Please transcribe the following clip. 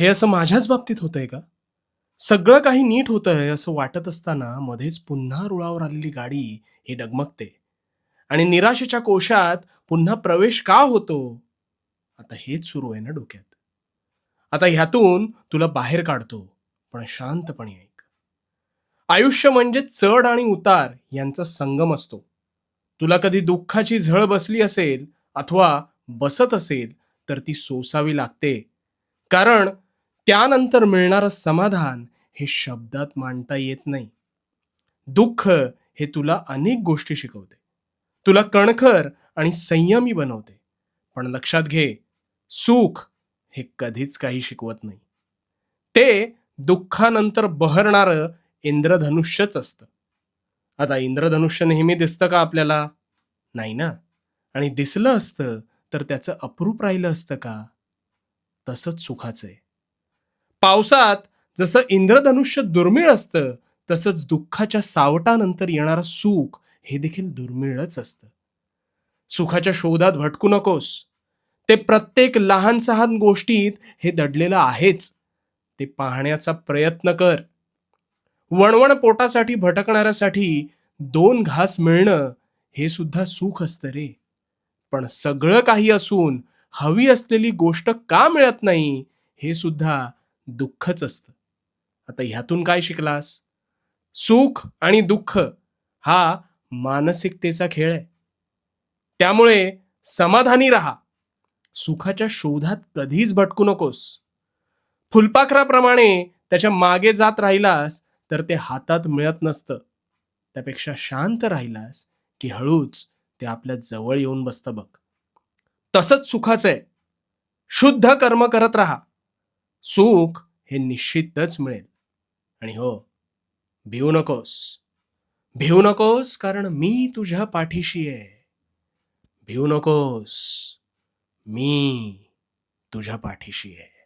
हे असं माझ्याच बाबतीत होतंय का? सगळं काही नीट होतंय असं वाटत असताना मध्येच पुन्हा रुळावर आलेली गाडी ही डगमगते. आणि निराशेच्या कोशात पुन्हा प्रवेश का होतो? आता हेच सुरू आहे ना डोक्यात. आता ह्यातून तुला बाहेर काढतो पण शांतपणे ऐक. आयुष्य म्हणजे चढ आणि उतार यांचा संगम असतो. तुला कधी दुःखाची झळ बसली असेल अथवा बसत असेल तर ती सोसावी लागते. कारण त्यानंतर मिळणारं समाधान हे शब्दात मांडता येत नाही. दुःख हे तुला अनेक गोष्टी शिकवते. तुला कणखर आणि संयमी बनवते. पण लक्षात घे सुख हे कधीच काही शिकवत नाही. ते दुःखानंतर बहरणारं इंद्रधनुष्यच असतं. आता इंद्रधनुष्य नेहमी दिसतं का आपल्याला? नाही ना? आणि दिसलं असतं तर त्याचं अप्रूप राहिलं असतं का? तसंच सुखाचं आहे. पावसात जसं इंद्रधनुष्य दुर्मिळ असतं तसंच दुःखाच्या सावटानंतर येणारं सुख हे देखील दुर्मिळच असतं. सुखाच्या शोधात भटकू नकोस. ते प्रत्येक लहान सहान गोष्टीत हे दडलेलं आहेच. ते पाहण्याचा प्रयत्न कर. वणवण पोटासाठी भटकणाऱ्यासाठी दोन घास मिळणं हे सुद्धा सुख असतं रे. पण सगळं काही असून हवी असलेली गोष्ट का मिळत नाही हे सुद्धा दुःखच असतं. आता ह्यातून काय शिकलास? सुख आणि दुःख हा मानसिकतेचा खेळ आहे. त्यामुळे समाधानी राहा. सुखाच्या शोधात कधीच भटकू नकोस. फुलपाखराप्रमाणे त्याच्यामागे जात राहिलास तर ते हातात मिळत नसतं. त्यापेक्षा शांत राहिलास की हळूच ते आपल्या जवळ येऊन बसतं बघ. तसंच सुखाचं आहे. शुद्ध कर्म करत राहा. सुख हे निश्चितच मिळेल. आणि हो भिवू नकोस. भिवू नकोस कारण मी तुझ्या पाठीशी आहे. भिवू नकोस. मी तुझ्या पाठीशी आहे.